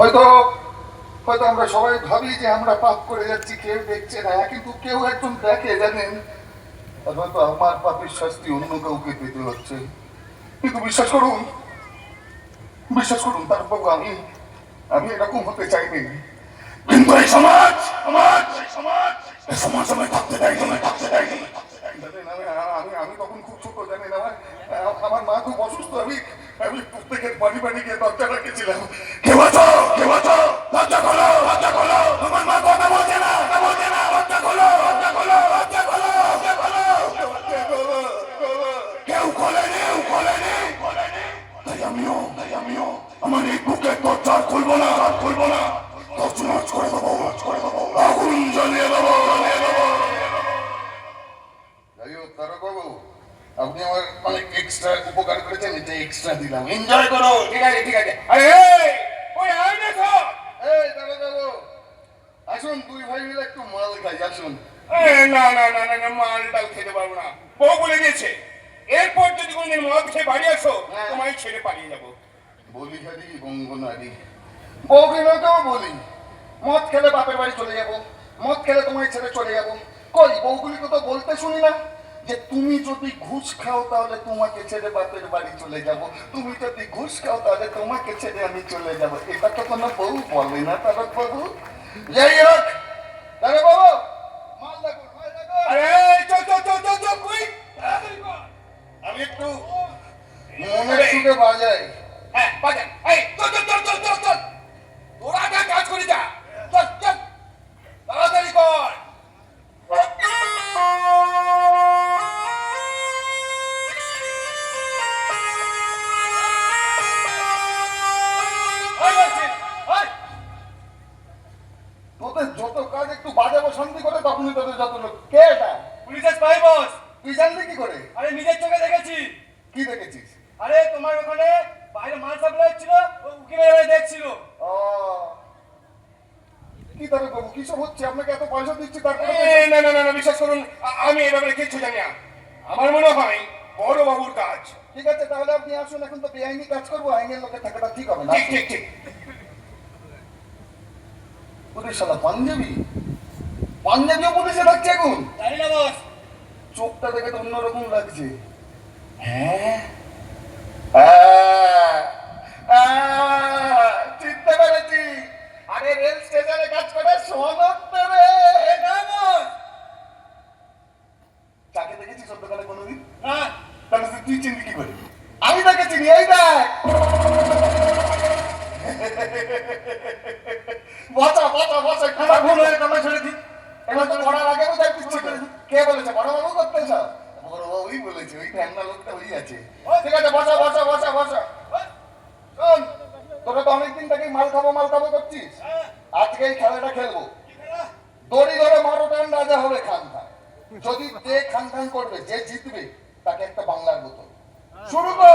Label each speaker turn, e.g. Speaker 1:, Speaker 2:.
Speaker 1: হয়তো হয়তো আমরা সবাই ভাবি যে আমরা পাপ করে যাচ্ছি, কেউ দেখছে না, কিন্তু কেউ একজন দেখে, জানেন? হয়তো আমার পাপের শাস্তি অন্য কাউকে পেতে হচ্ছে। কিন্তু বিশ্বাস করুন বিশ্বাস করুন তারপর আমি আমি এরকম হতে চাইনি। কিন্তু এই সমাজ সমাজ সমাজ সমাজ আমায় থাকতে দেয় থাকতে দেয় জানেন আমি আমি আমি তখন খুব ছোট জানেন আমার আমার মা খুব অসুস্থ আমি আমি প্রত্যেকের বাড়ি বাড়ি গিয়ে দরজা রেখেছিলাম কেউ আছো কেউ আছো দরজা খোলো দরজা খোলো আমার মা কথা বলছে না কথা বলছে না দরজা খোলো দরজা খোলো দরজা খোলো দরজা খোলো দরজা খোলো কেউ খোলে কেউ খোলে খোলেনি তাই আমিও তাই আমিও আপনি আমার অনেক এক্সট্রা উপকার করেছেন এটা এক্সট্রা দিলাম। এনজয় করো।
Speaker 2: ঠিক আছে ঠিক আছে এই, ওই আয় না তো
Speaker 1: এই তারকবাবু আসুন দুই ভাই মিলে একটু মাল খাই আসুন
Speaker 2: এই, না না না না না মাল ডাল খেতে পারব না। বউ বলে দিয়েছে এরপর যদি কোনদিন মদ খেয়ে বাড়ি আসো
Speaker 1: হ্যাঁ।
Speaker 2: তোমায় ছেড়ে পালিয়ে যাব।
Speaker 1: বলি খালি বঙ্গ নারী বউকে বলি মদ খেলে বাপের বাড়ি চলে যাব মদ খেলে তোমায় ছেড়ে চলে যাব। কই বউগুলিকে তো বলতে শুনি না যে তুমি যদি ঘুষ খাও তাহলে তোমাকে ছেড়ে বাপের বাড়ি চলে যাব। তুমি যদি ঘুষ খাও তাহলে তোমাকে ছেড়ে আমি চলে যাব। এটা তো কোনো বউ বলে না তারক বাবু যাই হোক
Speaker 2: হ্যাঁ বাজা। এই চল চল চল চল চল চল। তোরা যা কাজ করে যা। চল চল। তাড়াতাড়ি কর। বলছি, ওই।
Speaker 1: তোদের যত কাজ একটু বাজাবো শান্তি করে তখনই তোদের যত লোক। কে এটা?
Speaker 3: পুলিশের স্পাই বস।
Speaker 1: তুই জানলি কি করে?
Speaker 3: আরে নিজের চোখে দেখেছি।
Speaker 1: কি দেখেছিস?
Speaker 3: আরে তোমার ওখানে বাইরে মাল সাপ্লাই হচ্ছিল ও উকিলের এবারে দেখছিল।
Speaker 1: ও। কি তার বাবু কি সব হচ্ছে? আপনাকে এত পয়সা দিচ্ছি তারপরে
Speaker 2: এই, না না না না, বিশ্বাস করুন আ- আমি এ ব্যাপারে কিচ্ছু জানি না। আমার মনে হয় বড় বাবুর কাজ।
Speaker 1: ঠিক আছে তাহলে আপনি আসুন এখন তো বেআইনি কাজ করব আইনের লোকে থাকাটা ঠিক হবে না।
Speaker 2: ঠিক ঠিক ঠিক।
Speaker 1: ওরে শালা পাঞ্জাবি। পাঞ্জাবিও পুলিশে থাকছে এখন।
Speaker 3: জানি না বস।
Speaker 1: চোখটা দেখে তো অন্যরকম লাগছে। হ্যাঁ আহ, আহ, চিনতে পেরেছি আরে রেল স্টেশনে কাজ করে সনদ রে
Speaker 3: না বস
Speaker 1: তাকে দেখেছিস ওর দোকানে কোনোদিন
Speaker 3: না
Speaker 1: তাহলে তুই- তুই চিনবি কি করে আমি তাকে চিনি এই দেখ বসা বসা বসা খানা ভুল হয়ে গেল ছেড়ে দি এবার তো পড়ার আগে পিচ্ছি করে কে বলেছে বড় বাবু করতে সব বড় বাবুই বলেছে ওই ঠ্যাংনা লোকটা ওই আছে ঠিক আছে বসা বসা বসা বসা শোন তোরা তো অনেকদিন থেকেই মাল খাব মাল খাব করছিস আজকে এই খেলাটা খেলব দড়ি ধরে মারো টান রাজা হবে খান খান যদি যে খান খান করবে যে জিতবে তাকে একটা বাংলার বোতল শুরু কর